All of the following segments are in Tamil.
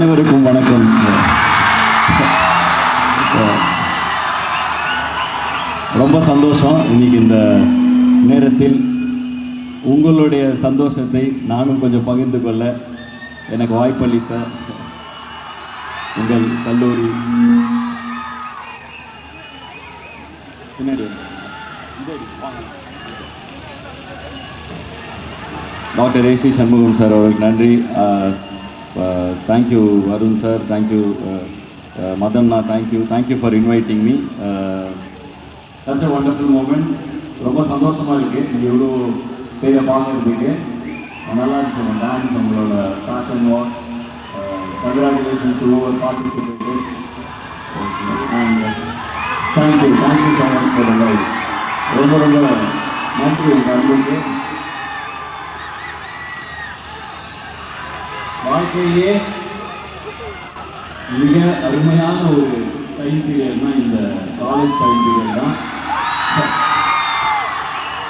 அனைவருக்கும் வணக்கம். ரொம்ப சந்தோஷம் இன்னைக்கு இந்த நேரத்தில் உங்களுடைய சந்தோஷத்தை நானும் கொஞ்சம் பகிர்ந்து கொள்ள எனக்கு வாய்ப்பளித்த உங்கள் கல்லூரி பின்னாடி டாக்டர் ஏசி சண்முகம் சார் அவர்களுக்கு நன்றி. Thank you Arun sir thank you மதன்னா thank you thank you for inviting me such a wonderful moment ரொம்ப சந்தோஷமாக இருக்குது நீங்கள் இவ்வளோ பேரை பார்க்குறதுக்கு நல்லா இருந்துச்சு. டான்ஸ் நம்மளோட fashion walk congratulations to over participate and thank you thank you so much for life ரொம்ப ரொம்ப நன்றி. உங்கள் அன்புக்கு வாழ்க்கையே மிக அருமையான ஒரு டைம் பீரியட்னா இந்த காலேஜ் டைம் பீரியட் தான்.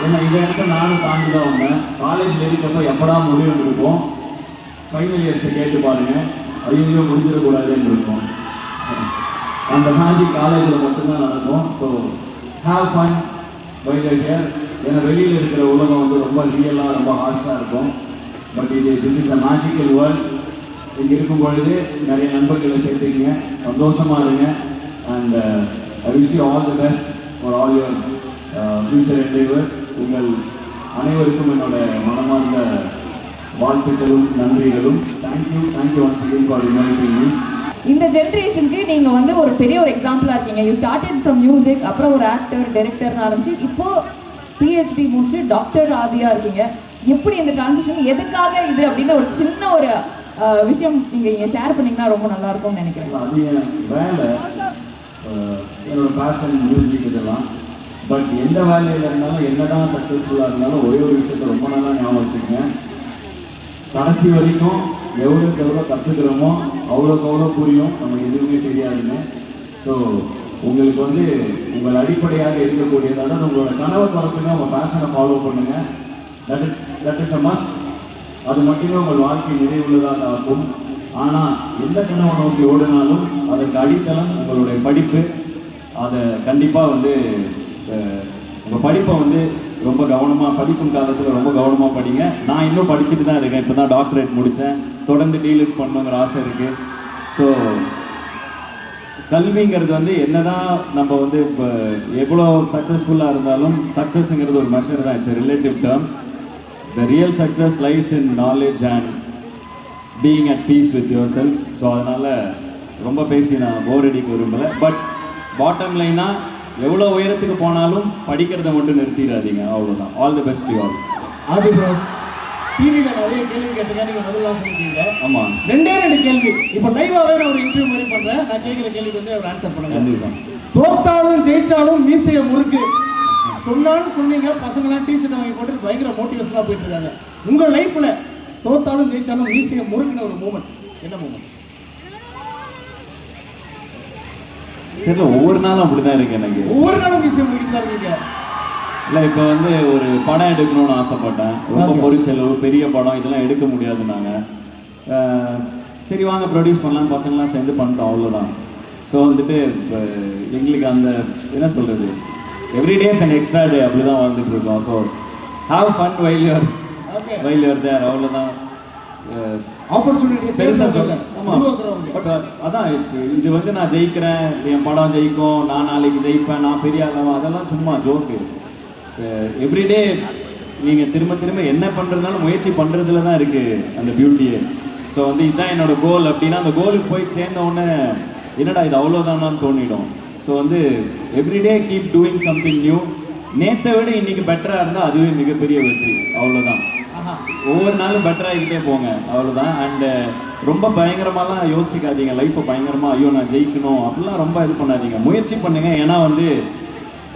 ஏன்னா இதை இடத்த நானும் தாண்டி தான் வந்தேன் காலேஜ் இருக்கப்போ எப்படா முடியும் இருக்கும் ஃபைனல் இயர்ஸை கேட்டு பாருங்கள் ஐயோ முடிஞ்சிடக்கூடாதுன்னு இருக்கும். அந்த மாதிரி காலேஜில் மட்டும்தான் நடக்கும். So have fun by here ஏன்னா வெளியில் இருக்கிற உலகம் வந்து ரொம்ப ரியலாக ரொம்ப ஹார்ஷாக இருக்கும். பட் இது this is a magical world இங்கே இருக்கும் பொழுது நிறைய நண்பர்களை சேர்த்துக்கங்க. சந்தோஷமாக இருங்க. And I wish you all the best for all your future endeavour உங்கள் அனைவருக்கும் என்னோட மனமார்ந்த வாழ்த்துக்களும் நன்றிகளும். Thank you thank you once again for uniting me இந்த ஜென்ரேஷனுக்கு நீங்க வந்து ஒரு பெரிய ஒரு எக்ஸாம்பிளா இருக்கீங்க. யூ ஸ்டார்டட் ஃப்ரம் மியூசிக் அப்புறம் ஒரு ஆக்டர் டைரக்டர்னு ஆரம்பிச்சு இப்போ பிஹெச்டி முடிச்சு டாக்டர் ஆதியா இருக்கீங்க. எப்படி இந்த டிரான்சிஷன் எதுக்காக இது அப்படின்னு ஒரு சின்ன ஒரு விஷயம் நீங்க இங்க ஷேர் பண்ணீங்கன்னா ரொம்ப நல்லா இருக்கும்னு நினைக்கிறேன் வேலை என்னோட பேஷன் மியூசிக் இதெல்லாம். பட் எந்த வேலையில் இருந்தாலும் என்னதான் சக்ஸஸ்ஃபுல்லாக இருந்தாலும் ஒரே ஒரு விஷயத்த ரொம்ப நல்லா ஞாபகம் வச்சுக்கோங்க. கடைசி வரைக்கும் எவ்வளோக்கு எவ்வளோ கற்றுக்கிறோமோ அவ்வளோக்கு அவ்வளோ புரியும். நமக்கு எதுவுமே தெரியாதுங்க. ஸோ உங்களுக்கு வந்து உங்கள் அடிப்படையாக இருக்கக்கூடியது உங்களோட கனவை திறக்குங்க. உங்கள் பேஷனை ஃபாலோ பண்ணுங்கள் that is that is a must அது மட்டுமே உங்கள் வாழ்க்கை நிறைவுள்ளதாக ஆகும் ஆனால் எந்த கனவை நோக்கி ஓடினாலும் அதற்கு அடித்தளம் உங்களுடைய படிப்பு. அதை கண்டிப்பாக வந்து உங்கள் படிப்பை வந்து ரொம்ப கவனமாக படிக்கும் காலத்தில் ரொம்ப கவனமாக படிங்க. நான் இன்னும் படிச்சுட்டு தான் இருக்கேன். இப்போ தான் டாக்டரேட் முடித்தேன் தொடர்ந்து டீலுக்கு பண்ணணுங்கிற ஆசை இருக்குது ஸோ கல்விங்கிறது வந்து என்னதான் நம்ம வந்து இப்போ எவ்வளோ சக்ஸஸ்ஃபுல்லாக இருந்தாலும் சக்ஸஸ்ங்கிறது ஒரு மெஷர் தான். It's relative term the real success lies in knowledge and being at peace with yourself so அதனால் ரொம்ப பேசி நான் போர் அடிக்க விரும்பலை. பட் பாட்டம் லைனாக எவ்வளோ உயரத்துக்கு போனாலும் படிக்கிறத மட்டும் நிறுத்திடாதீங்க. அவ்வளோதான் all the best you all அது ப்ரோ டிவியில் நிறைய கேள்வி கேட்டுங்க நீங்கள் முதல்ல சொல்லிட்டீங்க. ஆமாம் ரெண்டே ரெண்டு கேள்வி. இப்போ லைவாகவே நான் ஒரு இன்டர்வியூ மாதிரி பண்ணுறேன் நான் கேட்குற கேள்விக்கு வந்து அவர் ஆன்சர் பண்ணுங்க. தோத்தாலும் ஜெயிச்சாலும் மீசைய முறுக்கு. சொன்னாலும் சொன்னீங்க பசங்களாம் டிஷர்ட் வாங்கி போட்டு பயங்கர மோட்டிவேஷனாக போயிட்டு இருக்காங்க உங்கள் லைஃப்பில் தோத்தாலும் ஜெயிச்சாலும் மீசைய முறுக்குன ஒரு மூமெண்ட் என்ன மூமெண்ட் தெரியல ஒவ்வொரு நாளும் அப்படி தான் இருக்கு எனக்கு. ஒவ்வொரு நாளும் மீசைய முறுக்கிட்டு தான் இருக்கீங்க. இல்லை இப்போ வந்து ஒரு படம் எடுக்கணும்னு ஆசைப்பட்டேன். ரொம்ப. பொறிச்செலவு பெரிய படம் இதெல்லாம் எடுக்க முடியாதுன்னாங்க. அஹ், சரி வாங்க ப்ரொடியூஸ் பண்ணலாம் பசங்களாம் சேர்ந்து பண்ணிட்டோம் அவ்வளோதான் ஸோ வந்துட்டு இப்போ எங்களுக்கு அந்த என்ன சொல்கிறது எவ்ரிடேஸ் அண்ட் எக்ஸ்ட்ரா டே அப்படி தான் வாழ்ந்துட்டு இருக்கோம். So have fun while you're while you're there அவ்வளோதான் ஆப்பர்ச்சுனிட்டி பெருசாக பெருசாக சொல்ல சொல்ல ஆமாம் பட் அதான் இது- இது வந்து நான் ஜெயிக்கிறேன் என் படம் ஜெயிக்கும் நான் நாளைக்கு ஜெயிப்பேன் நான் பெரிய ஆளவன் அதெல்லாம் சும்மா ஜோக்கு எவ்ரிடே நீங்கள் திரும்ப திரும்ப என்ன பண்ணுறதுனாலும் முயற்சி பண்ணுறதுல தான் இருக்குது அந்த பியூட்டியே ஸோ வந்து இதுதான் என்னோட கோல் அப்படின்னா அந்த கோலுக்கு போய் சேர்ந்த உடனே என்னடா இது அவ்வளோதானான்னு தோணிடும். ஸோ வந்து everyday keep doing something new நேற்றை விட இன்னைக்கு பெட்டராக இருந்தால் அதுவே மிகப்பெரிய வெற்றி. அவ்வளோதான் ஒவ்வொரு நாளும் பெட்டர் ஆகிக்கிட்டே போங்க. அவ்வளோதான் அண்டு ரொம்ப பயங்கரமாலாம் யோசிக்காதீங்க. லைஃப்பை பயங்கரமாக ஐயோ நான் ஜெயிக்கணும். அப்படிலாம் ரொம்ப இது பண்ணாதீங்க. முயற்சி பண்ணுங்க. ஏன்னா வந்து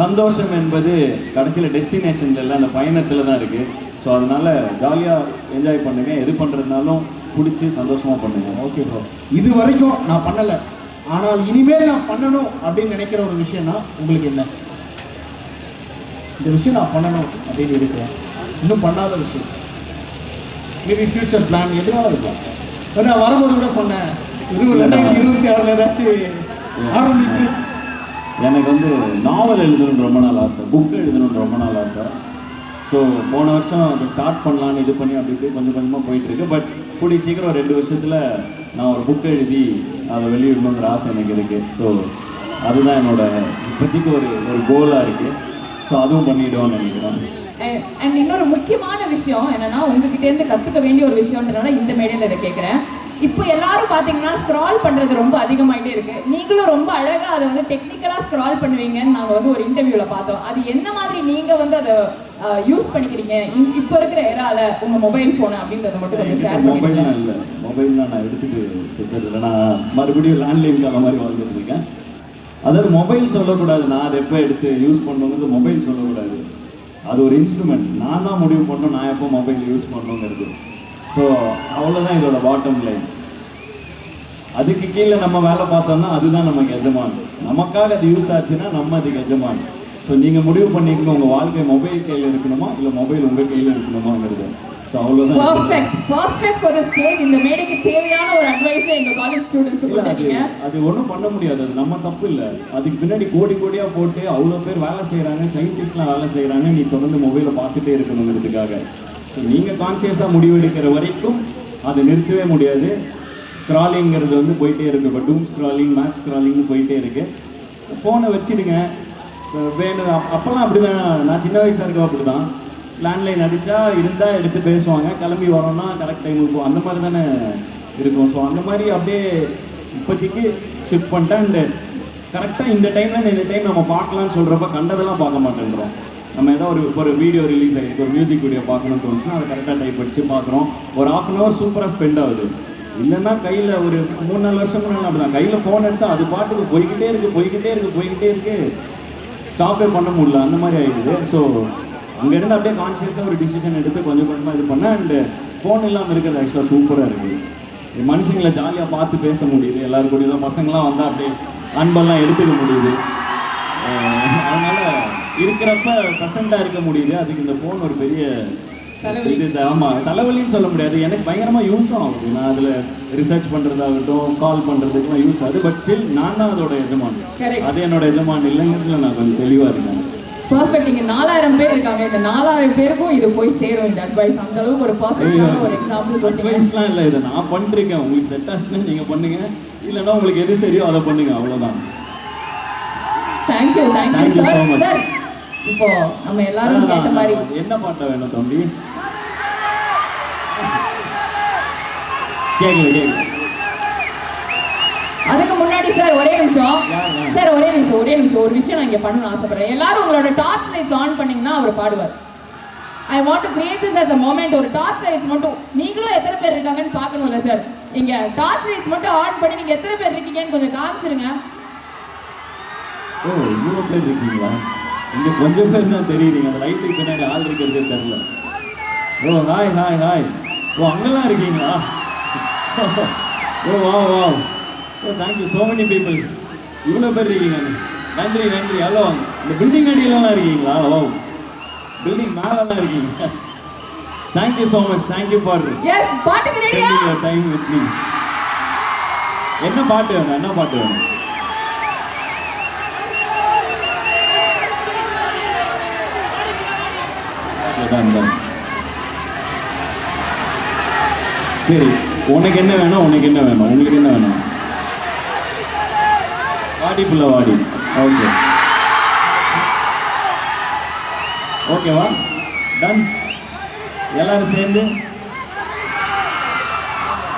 சந்தோஷம் என்பது கடைசியில் டெஸ்டினேஷனில் இல்லை அந்த பயணத்தில் தான் இருக்குது ஸோ அதனால ஜாலியாக என்ஜாய் பண்ணுங்க. எது பண்ணுறதுனாலும் பிடிச்சி சந்தோஷமாக பண்ணுங்க. ஓகே ப்ரோ இது வரைக்கும் நான் பண்ணலை. ஆனால் இனிமேல் நான் பண்ணணும் அப்படின்னு நினைக்கிற ஒரு விஷயம்னா உங்களுக்கு என்ன? இந்த விஷயம் நான் பண்ணணும் அப்படின்னு இருக்கிறேன். இன்னும் பண்ணாத விஷயம். மேபி ஃபியூச்சர் பிளான் எதுனாலும் இருக்கலாம். நான் வரும்போது கூட சொன்னேன் அதில் ஏதாச்சும் ஆரம்பிக்கு எனக்கு வந்து நாவல் எழுதணும்னு ரொம்ப நாள் ஆசை புக் எழுதணும்னு ரொம்ப நாள் ஆசை. ஸோ போன வருஷம் அதை ஸ்டார்ட் பண்ணலான்னு இது பண்ணி அப்படின்ட்டு கொஞ்சம் கொஞ்சமாக போயிட்டுருக்கு. பட் கூடிய சீக்கிரம் ரெண்டு வருஷத்தில் நான் ஒரு புக் எழுதி அதை வெளியிடணுங்கிற ஆசை எனக்கு இருக்குது ஸோ அதுதான் என்னோட இப்போதைக்கு ஒரு ஒரு கோலாக இருக்குது ஸோ அதுவும் பண்ணிவிடுவோம்னு நினைக்கிறேன். அண்ட் இன்னொரு முக்கியமான விஷயம் என்னன்னா உங்ககிட்டேருந்து கற்றுக்க வேண்டிய ஒரு விஷயம்ன்றனால இந்த மேடையில் இதை கேட்குறேன் இப்போ எல்லாரும் பார்த்தீங்கன்னா ஸ்க்ரால் பண்ணுறது ரொம்ப அதிகமாகிட்டே இருக்கு. நீங்களும் ரொம்ப அழகாக அதை வந்து டெக்னிக்கலாக ஸ்க்ரால் பண்ணுவீங்கன்னு நாங்கள் வந்து ஒரு இன்டர்வியூவில் பார்த்தோம். அது என்ன மாதிரி நீங்கள் வந்து அதை யூஸ் பண்ணிக்கிறீங்க. இப்போ இருக்கிற ஏரால உங்க மொபைல் போன் அப்படின்றத மட்டும் கொஞ்சம் ஷேர் மொபைல்லாம் இல்லை. மொபைல்லாம் நான் எடுத்துட்டு சுத்தது இல்லை. நான் மறுபடியும் லேண்ட்லைன் கால மாதிரி வாழ்ந்துட்டு இருக்கேன். அதாவது மொபைல் சொல்லக்கூடாது. நான் அதை எப்போ எடுத்து யூஸ் பண்ணணுங்கிறது மொபைல் சொல்லக்கூடாது. அது ஒரு இன்ஸ்ட்ருமெண்ட் நான் தான் முடிவு பண்ணணும். நான் எப்போ மொபைல் யூஸ் பண்ணணுங்கிறது. ஸோ அவ்வளோதான் இதோட பாட்டம் லைன் அதுக்கு கீழே நம்ம வேலை பார்த்தோம்னா அதுதான் நமக்கு எஜமான். நமக்காக அது யூஸ் ஆச்சுன்னா நம்ம அதுக்கு எஜமான். ஸோ நீங்கள் முடிவு பண்ணிக்கணும் உங்கள் வாழ்க்கை மொபைல் கையில் இருக்கணுமா? இல்லை மொபைல் உங்கள் கையில் இருக்கணுமாங்கிறது? ஸோ அவ்வளோதான் perfect perfect for the stage இந்த மேடைக்கு தேவையான ஒரு அட்வைஸை எங்க காலேஜ் ஸ்டூடெண்ட்ஸ்க்கு இல்ல, அது ஒன்றும் பண்ண முடியாது. அது நம்ம தப்பு இல்லை. அதுக்கு பின்னாடி கோடி கோடியாக போட்டு அவ்வளோ பேர் வேலை செய்கிறாங்க சயின்டிஸ்ட்லாம் வேலை செய்கிறாங்க நீ தொடர்ந்து மொபைலை பார்த்துட்டே இருக்கணுங்கிறதுக்காக. ஸோ நீங்கள் கான்சியஸாக முடிவெடுக்கிற வரைக்கும் அதை நிறுத்தவே முடியாது. ஸ்க்ராலிங்கிறது வந்து போயிட்டே இருக்கு. இப்போ டூம் ஸ்க்ராலிங் மேக்ஸ் ஸ்க்ராலிங்னு போயிட்டே இருக்கு. ஃபோனை வச்சிடுங்க. வேணும் அப்போல்லாம் அப்படி தான் நான் சின்ன வயசாக இருக்க அப்படி தான் லேண்ட்லைன் அடித்தா இருந்தால் எடுத்து பேசுவாங்க. கிளம்பி வரோம்னா கரெக்ட் டைம் இருக்கும் அந்த மாதிரி தானே இருக்கும். ஸோ அந்த மாதிரி அப்படியே இப்போதைக்கு ஷிஃப்ட் பண்ணிட்டேன் அண்டு கரெக்டாக இந்த டைமில் இந்த டைம் நம்ம பார்க்கலாம்னு சொல்கிறப்ப கண்டதெல்லாம் பார்க்க மாட்டேன்றோம். நம்ம ஏதோ ஒரு ஒரு வீடியோ ரிலீஸ் ஆகிருக்கு ஒரு மியூசிக் வீடியோ பார்க்கணும்னு தோணுச்சுன்னா அதை கரெக்டாக டைப் அடிச்சு பார்க்குறோம். ஒரு ஆஃப் அன் ஹவர் சூப்பராக ஸ்பெண்ட் ஆகுது. இல்லைன்னா கையில் ஒரு மூணு நாலு வருஷம் முன்னாடி அப்படிதான். கையில் ஃபோன் எடுத்தால் அது பாட்டுக்கு போய்கிட்டே இருக்கு போய்கிட்டே இருக்குது போய்கிட்டே இருக்குது ஸ்டாப்பே பண்ண முடியல. அந்த மாதிரி ஆகிடுது ஸோ அங்கேருந்து அப்படியே கான்ஷியஸாக ஒரு டிசிஷன் எடுத்து கொஞ்சம் கொஞ்சமாக இது பண்ணேன் அண்டு ஃபோன் இல்லாமல் இருக்கிறது ஆக்சுவலாக சூப்பராக இருக்குது மனுஷங்களை ஜாலியாக பார்த்து பேச முடியுது. எல்லோரும் கூட தான் பசங்களாம் வந்தால் அப்படியே அன்பெல்லாம் எடுத்துக்க முடியுது. அதனால் இருக்கிறப்ப ப்ரெசண்ட்டாக இருக்க முடியுது. அதுக்கு இந்த ஃபோன் ஒரு பெரிய இது ஆமாம் தலைவலின்னு சொல்ல முடியாது. எனக்கு பயங்கரமாக யூஸும் ஆகுது நான் அதில் ரிசர்ச் பண்ணுறதாகட்டும் கால் பண்ணுறதுக்குலாம் யூஸ் ஆகுது. பட் ஸ்டில் நான் தான் அதோட எஜமான். அது என்னோட எஜமான் இல்லைங்கிறதுல நான் கொஞ்சம் தெளிவாக இருக்கேன். பர்ஃபெக்ட் இங்க நாலாயிரம் பேர் இருக்காங்க. இந்த நாலாயிரம் பேருக்கும் இது போய் சேரும். இந்த அட்வைஸ் அந்த அளவுக்கு ஒரு பர்ஃபெக்டான ஒரு எக்ஸாம்பிள் அட்வைஸ்லாம் இல்லை இதை. நான் பண்ணிருக்கேன். உங்களுக்கு செட் ஆச்சுன்னா நீங்கள் பண்ணுங்க. இல்லைன்னா உங்களுக்கு எது சரியோ அதை பண்ணுங்க. அவ்வளோதான் தேங்க்யூ தேங்க்யூ. சார் இப்போ நம்ம எல்லாரும் கேட்ட மாதிரி என்ன பாட்டை வேணும் தம்பி? அதுக்கு முன்னாடி சார் ஒரே நிமிஷம்? சார் ஒரே நிமிஷம் ஒரே நிமிஷம். ஒரு விஷயம் நான் இங்க பண்ணணும்னு ஆசைப்படுறேன். எல்லாரும் உங்களோட டார்ச் லைட்ஸ் ஆன் பண்ணீங்கன்னா அவர் பாடுவார். I want to create this as a moment ஒரு டார்ச் லைட்ஸ் மட்டும் நீங்களும் எத்தனை பேர் இருக்காங்கன்னு பார்க்கணும்ல சார். இங்க டார்ச் லைட்ஸ் மட்டும் ஆன் பண்ணி நீங்க எத்தனை பேர் இருக்கீங்கன்னு கொஞ்சம் காமிச்சிருங்க. ஓ இவ்வளோ பேர் இருக்கீங்களா? இங்கே கொஞ்சம் பேர் தான் தெரியுறீங்க. அந்த லைட்டுக்கு பின்னாடி ஆள் இருக்கிறதே தெரில oh hi hi hi oh அங்கெல்லாம் இருக்கீங்களா? ஓ வா வா ஓ thank you so many people இவ்வளோ பேர் இருக்கீங்க. நன்றி நன்றி. ஹலோ இந்த பில்டிங் அடியிலலாம் இருக்கீங்களா? ஓ பில்டிங் மேலெல்லாம் இருக்கீங்க. Thank you so much thank you for ரெடியா spending your time with me. என்ன பாட்டு வேணும்? என்ன பாட்டு வேணும்? இதான். சரி உனக்கு என்ன வேணும்? உனக்கு என்ன வேணும்? உங்களுக்கு என்ன வேணும்? வாடி புள்ள வாடி. ஓகே ஓகேவா டன் எல்லாரும் சேர்ந்து.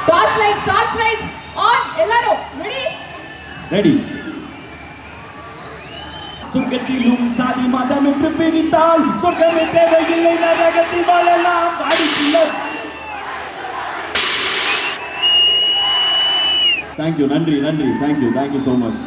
Torch lights torch lights on எல்லாரும். ரெடி ரெடி சொர்க்கத்திலும் சாதி மதம் என்று பிரித்தால் சொர்க்கமே தேவையில்லை நரகத்தில் வாழலாம். அடிக்கிலர் தேங்க்யூ நன்றி நன்றி. Thank you thank you so much